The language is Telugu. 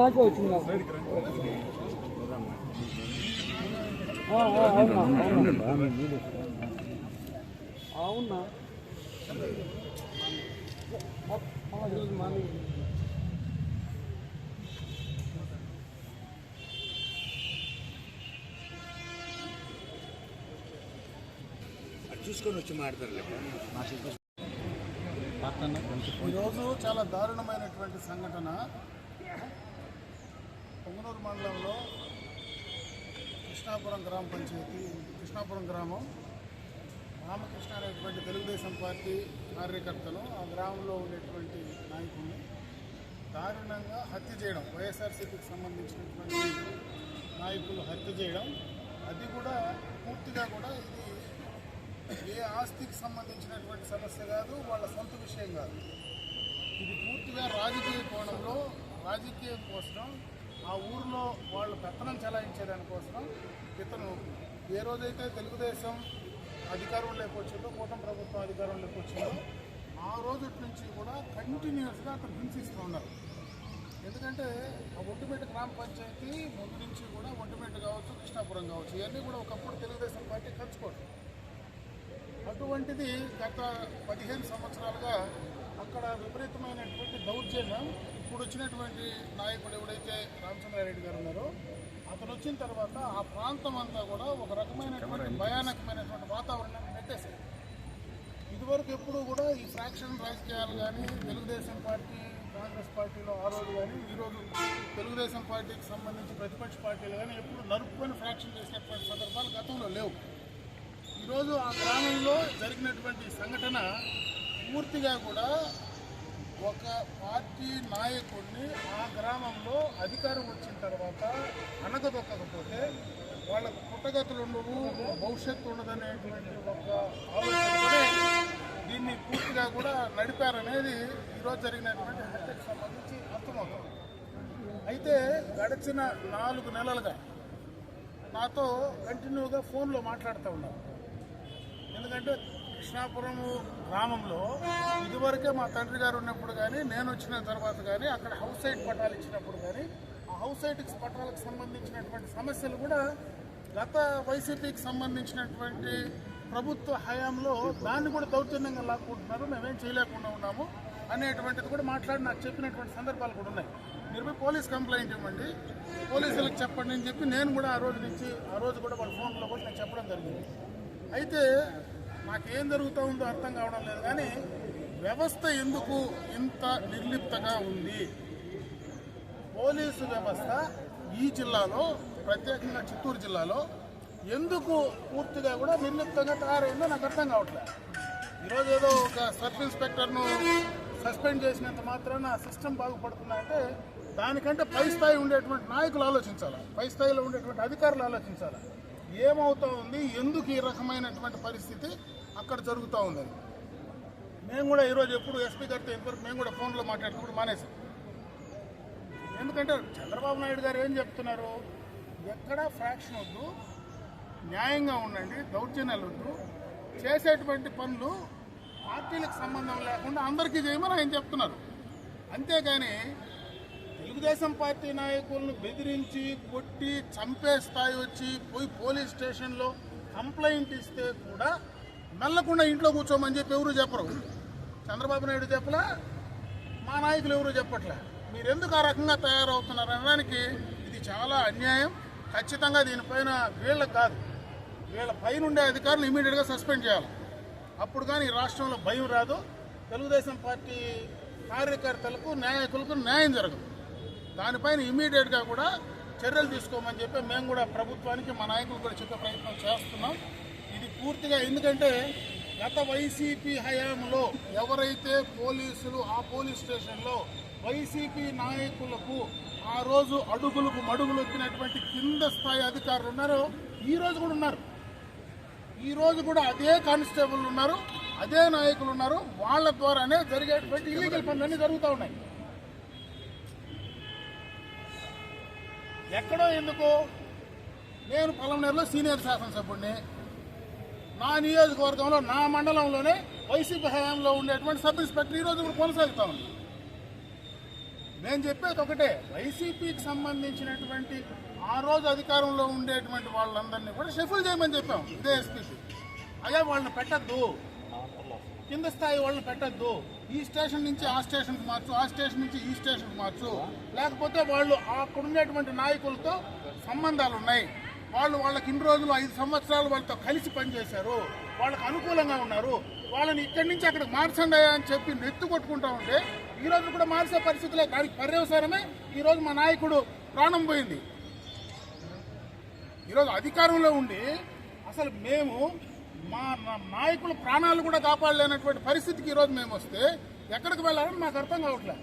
నాకే వచ్చింది. అవునా చూసుకొని వచ్చి మాడతారులే ఈరోజు చాలా దారుణమైనటువంటి సంఘటన. పొంగనూరు మండలంలో కృష్ణాపురం గ్రామ పంచాయతీ కృష్ణాపురం గ్రామం. రామకృష్ణ అనేటువంటి తెలుగుదేశం పార్టీ కార్యకర్తలు ఆ గ్రామంలో ఉండేటువంటి నాయకుడిని దారుణంగా హత్య చేయడం వైఎస్ఆర్సీపీకి సంబంధించినటువంటి నాయకులు హత్య చేయడం అది కూడా పూర్తిగా కూడా ఇది ఏ ఆస్తికి సంబంధించినటువంటి సమస్య కాదు వాళ్ళ సొంత విషయం కాదు. ఇది పూర్తిగా రాజకీయ కోణంలో రాజకీయం కోసం ఆ ఊరిలో వాళ్ళు పెత్తనం చెలాయించేదానికోసం ఇతను ఏ రోజైతే తెలుగుదేశం అధికారం లేకొచ్చిందో కూటమి ప్రభుత్వం అధికారం లేకొచ్చిందో ఆ రోజు నుంచి కూడా కంటిన్యూస్గా అతను హింసిస్తూ ఉన్నారు. ఎందుకంటే ఆ ఒంటిమేట గ్రామ పంచాయతీ ముందు నుంచి కూడా ఒంటిమేట కావచ్చు కృష్ణాపురం కావచ్చు ఇవన్నీ కూడా ఒకప్పుడు తెలుగుదేశం పార్టీ ఖర్చుకోవడం అటువంటిది గత పదిహేను సంవత్సరాలుగా అక్కడ విపరీతమైనటువంటి దౌర్జన్యం ఇప్పుడు వచ్చినటువంటి నాయకుడు ఎవడైతే రామచంద్రారెడ్డి గారు ఉన్నారో. అతను వచ్చిన తర్వాత ఆ ప్రాంతం అంతా కూడా ఒక రకమైనటువంటి భయానకమైనటువంటి వాతావరణాన్ని నెట్టేశారు ఇదివరకు ఎప్పుడు కూడా ఈ ఫ్రాక్షన్ రాజకీయాలు కానీ తెలుగుదేశం పార్టీ కాంగ్రెస్ పార్టీలో ఆ రోజు కానీ ఈరోజు తెలుగుదేశం పార్టీకి సంబంధించి ప్రతిపక్ష పార్టీలు కానీ ఎప్పుడు నరుపుకొని ఫ్రాక్షన్ చేసేటువంటి సందర్భాలు గతంలో లేవు. ఈరోజు ఆ గ్రామంలో జరిగినటువంటి సంఘటన పూర్తిగా కూడా ఒక పార్టీ నాయకుడిని ఆ గ్రామంలో అధికారం వచ్చిన తర్వాత అనగదొక్కకపోతే వాళ్ళ పుట్టగతులు ఉండవు భవిష్యత్తు ఉండదనేటువంటి ఒక ఆలోచనతోనే దీన్ని పూర్తిగా కూడా నడిపారనేది ఈరోజు జరిగినటువంటి హత్యకు సంబంధించి అర్థమవుతుంది. అయితే గడిచిన నాలుగు నెలలుగా నాతో కంటిన్యూగా ఫోన్లో మాట్లాడుతూ ఉన్నారు. ఎందుకంటే కృష్ణాపురం గ్రామంలో ఇదివరకే మా తండ్రి గారు ఉన్నప్పుడు కానీ నేను వచ్చిన తర్వాత కానీ అక్కడ హౌస్ సైట్ పట్టాలు ఇచ్చినప్పుడు కానీ ఆ హౌస్ సైట్కి పట్టాలకు సంబంధించినటువంటి సమస్యలు కూడా గత వైసీపీకి సంబంధించినటువంటి ప్రభుత్వ హయాంలో దాన్ని కూడా దౌర్జన్యంగా లాక్కుంటున్నారు. మేమేం చేయలేకుండా ఉన్నాము అనేటువంటిది కూడా మాట్లాడి నాకు చెప్పినటువంటి సందర్భాలు కూడా ఉన్నాయి. మీరు పోయి పోలీస్ కంప్లైంట్ ఇవ్వండి. పోలీసులకు చెప్పండి అని చెప్పి నేను కూడా ఆ రోజు నుంచి ఆ రోజు కూడా వాళ్ళ ఫోన్లో కూడా నేను చెప్పడం జరిగింది. అయితే నాకేం జరుగుతూ ఉందో అర్థం కావడం లేదు కానీ వ్యవస్థ ఎందుకు ఇంత నిర్లిప్తగా ఉంది? పోలీసు వ్యవస్థ ఈ జిల్లాలో ప్రత్యేకంగా చిత్తూరు జిల్లాలో ఎందుకు పూర్తిగా కూడా నిర్లిప్తంగా తయారైందో నాకు అర్థం కావట్లేదు ఈరోజు ఏదో ఒక సబ్ ఇన్స్పెక్టర్ను సస్పెండ్ చేసినంత మాత్రాన సిస్టమ్ బాగుపడుతుందంటే దానికంటే పై స్థాయి ఉండేటువంటి నాయకులు ఆలోచించాలి? పై స్థాయిలో ఉండేటువంటి అధికారులు ఆలోచించాలి? ఏమవుతా ఉంది? ఎందుకు ఈ రకమైనటువంటి పరిస్థితి? అక్కడ జరుగుతూ ఉందని. మేము కూడా ఈరోజు ఎప్పుడు ఎస్పీ గారితో ఇంతవరకు మేము కూడా ఫోన్లో మాట్లాడుతున్నప్పుడు మానేసాం. ఎందుకంటే చంద్రబాబు నాయుడు గారు ఏం చెప్తున్నారు? ఎక్కడా ఫ్రాక్షన్ వద్దు న్యాయంగా ఉండండి దౌర్జన్యాలు వద్దు చేసేటువంటి పనులు పార్టీలకు సంబంధం లేకుండా అందరికీ చేయమని ఆయన చెప్తున్నారు. అంతేగాని తెలుగుదేశం పార్టీ నాయకులను బెదిరించి కొట్టి చంపే స్థాయి వచ్చి పోయి పోలీస్ స్టేషన్లో కంప్లైంట్ ఇస్తే కూడా మెల్లకుండా ఇంట్లో కూర్చోమని చెప్పి ఎవరు చెప్పరు. చంద్రబాబు నాయుడు చెప్పలే మా నాయకులు ఎవరు చెప్పట్లే. మీరు ఎందుకు ఆ రకంగా తయారవుతున్నారు అనడానికి ఇది చాలా అన్యాయం. ఖచ్చితంగా దీనిపైన వీళ్ళకి కాదు వీళ్ళ పైన ఉండే అధికారులు ఇమీడియట్గా సస్పెండ్ చేయాలి. అప్పుడు కానీ ఈ రాష్ట్రంలో భయం రాదు. తెలుగుదేశం పార్టీ కార్యకర్తలకు నాయకులకు న్యాయం జరగదు. దానిపైన ఇమీడియట్గా కూడా చర్యలు తీసుకోమని చెప్పి మేము కూడా ప్రభుత్వానికి మా నాయకులు కూడా చెప్పే ప్రయత్నం చేస్తున్నాం. ఇది పూర్తిగా ఎందుకంటే గత వైసీపీ హయాంలో ఎవరైతే పోలీసులు ఆ పోలీస్ స్టేషన్లో వైసీపీ నాయకులకు ఆ రోజు అడుగులకు మడుగులు ఎక్కినటువంటి కింద స్థాయి అధికారులు ఉన్నారో ఈ రోజు కూడా ఉన్నారు. ఈ రోజు కూడా అదే కానిస్టేబుల్ ఉన్నారు అదే నాయకులు ఉన్నారు. వాళ్ళ ద్వారానే జరిగేటువంటి ఇల్లీగల్ పనులన్నీ జరుగుతూ ఉన్నాయి. ఎక్కడో ఎందుకు నేను పొలంనేరులో సీనియర్ శాసనసభ్యుడిని నా నియోజకవర్గంలో నా మండలంలోనే వైసీపీ హయాంలో ఉండేటువంటి సబ్ ఇన్స్పెక్టర్ ఈ రోజు కూడా కొనసాగుతా ఉంది. నేను చెప్పేది ఒకటే వైసీపీకి సంబంధించినటువంటి ఆ రోజు అధికారంలో ఉండేటువంటి వాళ్ళందరినీ కూడా షఫుల్ చేయమని చెప్పాం ఇదే ఎస్పీకి అయ్యా వాళ్ళని పెట్టద్దు. కింద స్థాయి వాళ్ళని పెట్టద్దు. ఈ స్టేషన్ నుంచి ఆ స్టేషన్కి మార్చు ఆ స్టేషన్ నుంచి ఈ స్టేషన్కి మార్చు. లేకపోతే వాళ్ళు అక్కడ ఉండేటువంటి నాయకులతో సంబంధాలు ఉన్నాయి వాళ్ళు వాళ్ళకి ఇన్ని రోజులు ఐదు సంవత్సరాలు వాళ్ళతో కలిసి పనిచేశారు వాళ్ళకి అనుకూలంగా ఉన్నారు వాళ్ళని ఇక్కడి నుంచి అక్కడికి మార్చండి అని చెప్పి నెత్తు కొట్టుకుంటా ఉంటే ఈ రోజు కూడా మార్చే పరిస్థితులే దానికి పర్యవసానమే. ఈరోజు మా నాయకుడు ప్రాణం పోయింది. ఈరోజు అధికారంలో ఉండి అసలు మేము మా మా నాయకుల ప్రాణాలు కూడా కాపాడలేనటువంటి పరిస్థితికి ఈరోజు మేము వస్తే ఎక్కడికి వెళ్ళాలని మాకు అర్థం కావట్లేదు.